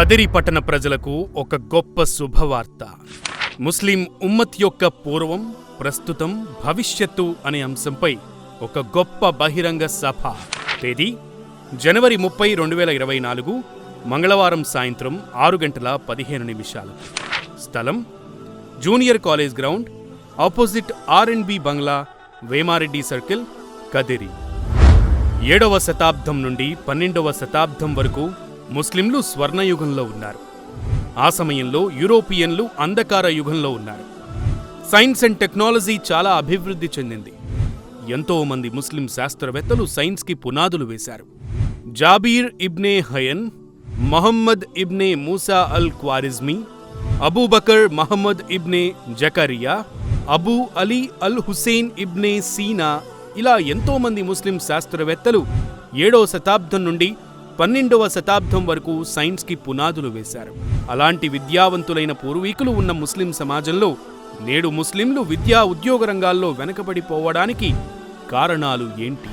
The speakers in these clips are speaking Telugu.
కదిరి పట్టణ ప్రజలకు ఒక గొప్ప శుభవార్త. ముస్లిం ఉమ్మత్ యొక్క పూర్వం ప్రస్తుతం భవిష్యత్తు అనే అంశంపై ఒక గొప్ప బహిరంగ సభ. తేదీ? జనవరి ముప్పై రెండు వేల ఇరవై నాలుగు మంగళవారం సాయంత్రం ఆరు గంటల పదిహేను నిమిషాలు. స్థలం? Junior college ground opposite R and B Bangla Vemareddy circle Kadiri. ఏడవ శతాబ్దం నుండి పన్నెండవ శతాబ్దం వరకు ముస్లింలు స్వర్ణయుగంలో ఉన్నారు. ఆ సమయంలో యూరోపియన్లు అంధకార యుగంలో ఉన్నారు. సైన్స్ అండ్ టెక్నాలజీ చాలా అభివృద్ధి చెందింది. ఎంతోమంది ముస్లిం శాస్త్రవేత్తలు సైన్స్కి పునాదులు వేశారు. జాబీర్ ఇబ్నే హయన్ మహమ్మద్ ఇబ్నే మూసా అల్ క్వారిజ్మీ అబూబకర్ మహమ్మద్ ఇబ్నే జకరియా అబూ అలీ అల్ హుసేన్ ఇబ్నే సీనా ఇలా ఎంతోమంది ముస్లిం శాస్త్రవేత్తలు ఏడవ శతాబ్దం నుండి పన్నెండవ శతాబ్దం వరకు సైన్స్కి పునాదులు వేశారు. అలాంటి విద్యావంతులైన పూర్వీకులు ఉన్న ముస్లిం సమాజంలో నేడు ముస్లింలు విద్యా ఉద్యోగ రంగాల్లో వెనకబడిపోవడానికి కారణాలు ఏంటి?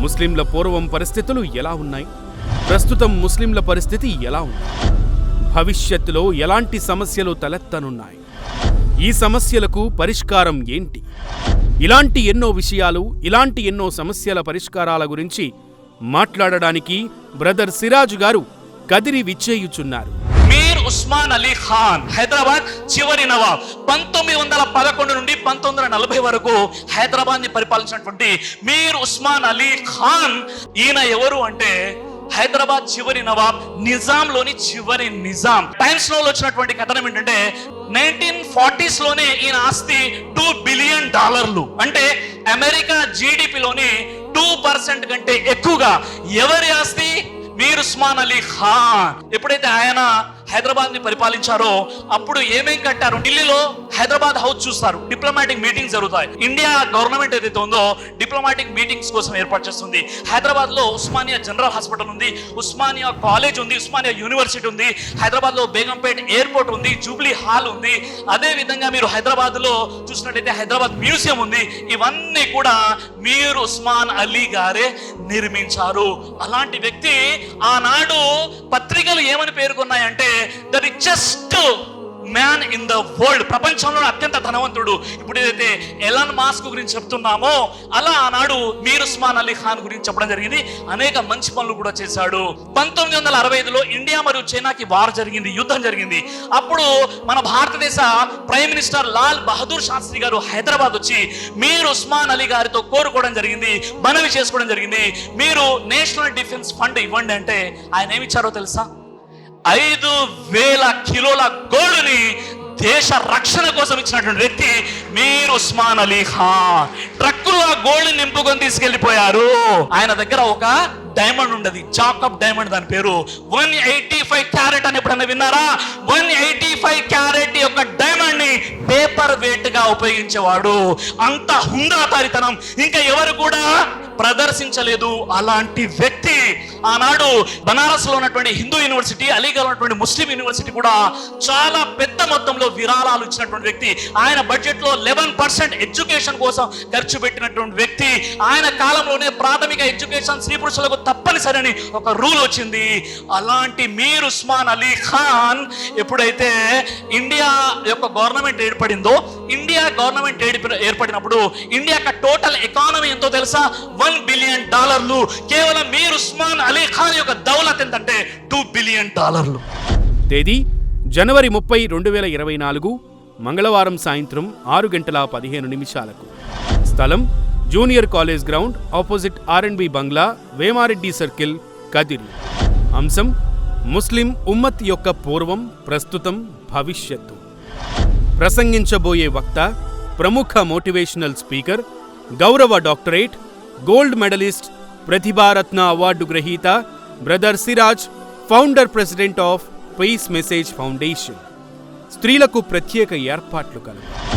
ముస్లింల పూర్వం పరిస్థితులు ఎలా ఉన్నాయి? ప్రస్తుతం ముస్లింల పరిస్థితి ఎలా ఉంది? భవిష్యత్తులో ఎలాంటి సమస్యలు తలెత్తనున్నాయి? ఈ సమస్యలకు పరిష్కారం ఏంటి? ఇలాంటి ఎన్నో విషయాలు ఇలాంటి ఎన్నో సమస్యల పరిష్కారాల గురించి మాట్లాడడానికి బ్రదర్ సిరాజ్ గారు కదిరి విచ్చేయుచున్నారు. మీర్ ఉస్మాన్ అలీ ఖాన్ హైదరాబాద్ చివరి నవాబ్. పంతొమ్మిది వందల పదకొండు నుండి పంతొమ్మిది వందల నలభై వరకు హైదరాబాద్ని పరిపాలించినటువంటి మీర్ ఉస్మాన్ అలీ ఖాన్ ఈయన ఎవరు అంటే హైదరాబాద్ చివరి నవాబ్ నిజాంలోని చివరి నిజాం. టైమ్స్లో వచ్చినటువంటి కథనం ఏంటంటే నైన్టీన్ ఫార్టీస్లోనే ఈయన ఆస్తి టూ బిలియన్ డాలర్లు. అంటే అమెరికా జీడిపిలోని పర్సెంట్ కంటే ఎక్కువగా ఎవరి ఆస్తి? మీరు ఉస్మాన్ అలీ ఖాన్. ఎప్పుడైతే ఆయన హైదరాబాద్ని పరిపాలించారో అప్పుడు ఏమేం కట్టారు? ఢిల్లీలో హైదరాబాద్ హౌస్ చూస్తారు. డిప్లొమాటిక్ మీటింగ్స్ జరుగుతాయి. ఇండియా గవర్నమెంట్ ఏదైతే ఉందో డిప్లొమాటిక్ మీటింగ్స్ కోసం ఏర్పాటు చేస్తుంది. హైదరాబాద్లో ఉస్మానియా జనరల్ హాస్పిటల్ ఉంది ఉస్మానియా కాలేజ్ ఉంది ఉస్మానియా యూనివర్సిటీ ఉంది హైదరాబాద్లో బేగంపేట్ ఎయిర్పోర్ట్ ఉంది జూబ్లీ హాల్ ఉంది. అదే విధంగా మీరు హైదరాబాద్లో చూసినట్లయితే చూసినట్టయితే హైదరాబాద్ మ్యూజియం ఉంది. ఇవన్నీ కూడా మీరు ఉస్మాన్ అలీ గారే నిర్మించారు. అలాంటి వ్యక్తి ఆనాడు పత్రికలు ఏమని పేర్కొన్నాయంటే richest man in the world ప్రపంచంలో అత్యంత ధనవంతుడు. ఇప్పుడు ఏదైతే ఎలాన్ మాస్క్ గురించి చెప్తున్నామో అలా ఆనాడు మీర్ ఉస్మాన్ అలీ ఖాన్ గురించి చెప్పడం జరిగింది. అనేక మంచి పనులు కూడా చేశాడు. పంతొమ్మిది వందల అరవై ఐదులో ఇండియా మరియు చైనాకి వార్ జరిగింది యుద్ధం జరిగింది. అప్పుడు మన భారతదేశ ప్రైమ్ మినిస్టర్ లాల్ బహదూర్ శాస్త్రి గారు హైదరాబాద్ వచ్చి మీర్ ఉస్మాన్ అలీ గారితో కోరుకోవడం జరిగింది మనవి చేసుకోవడం జరిగింది. మీరు నేషనల్ డిఫెన్స్ ఫండ్ ఇవ్వండి అంటే ఆయన ఏమిచ్చారో తెలుసా? ఐదు వేల కిలోల గోల్డ్ని దేశ రక్షణ కోసం ఇచ్చినటువంటి వ్యక్తి మీర్ ఉస్మాన్ అలీ ఖాన్. ఆ గోల్డ్ నింపుకొని తీసుకెళ్ళిపోయారు ఆయన దగ్గర ఒక డైమండ్ ఉండదు. చాకప్ డైమండ్ దాని పేరు. వన్ ఎయిటీ ఫైవ్ క్యారెట్ అని ఎప్పుడన్నా విన్నారా? వన్ ఎయిటీ ఫైవ్ క్యారెట్ యొక్క డైమండ్ని పేపర్ వెయిట్గా ఉపయోగించేవాడు. అంత హుందాతారితనం. ఇంకా ఎవరు కూడా ప్రదర్శించలేదు. అలాంటి వ్యక్తి ఆనాడు బనారస్లో ఉన్నటువంటి హిందూ యూనివర్సిటీ అలీగఢ్ ఉన్నటువంటి ముస్లిం యూనివర్సిటీ కూడా చాలా పెద్ద మొత్తంలో విరాళాలు ఇచ్చినటువంటి వ్యక్తి. ఆయన బడ్జెట్లో లెవెన్ పర్సెంట్ ఎడ్యుకేషన్ కోసం ఖర్చు పెట్టినటువంటి వ్యక్తి. ఆయన కాలంలోనే ప్రాథమిక ఎడ్యుకేషన్ స్త్రీ పురుషులకు తప్పనిసరి అని ఒక రూల్ వచ్చింది. అలాంటి మీర్ ఉస్మాన్ అలీ ఖాన్ ఎప్పుడైతే ఇండియా యొక్క గవర్నమెంట్ ఏర్పడిందో ఇండియా గవర్నమెంట్ ఏర్పడినప్పుడు ఇండియా యొక్క టోటల్ ఎకానమీ ఎంతో తెలుసా? వన్ బిలియన్ డాలర్లు కేవలం మీర్ ఉస్మాన్ అలీ ఖాన్ యొక్క దౌలత్ ఎంతంటే టూ బిలియన్ డాలర్లు. తేదీ జనవరి ముప్పై రెండు వేల ఇరవై నాలుగు మంగళవారం సాయంత్రం ఆరు గంటల పదిహేను నిమిషాలకు. స్థలం junior college ground opposite R and B Bangla Vemareddy circle Kadiri. అంశం ముస్లిం ఉమ్మత్ యొక్క పూర్వం ప్రస్తుతం భవిష్యత్తు. ప్రసంగించబోయే వక్త ప్రముఖ మోటివేషనల్ స్పీకర్ గౌరవ doctorate gold medalist Pratibharatna award గ్రహీత brother Siraj founder president of peace message foundation స్త్రీలకు ప్రత్యేక ఏర్పాట్లు కలవు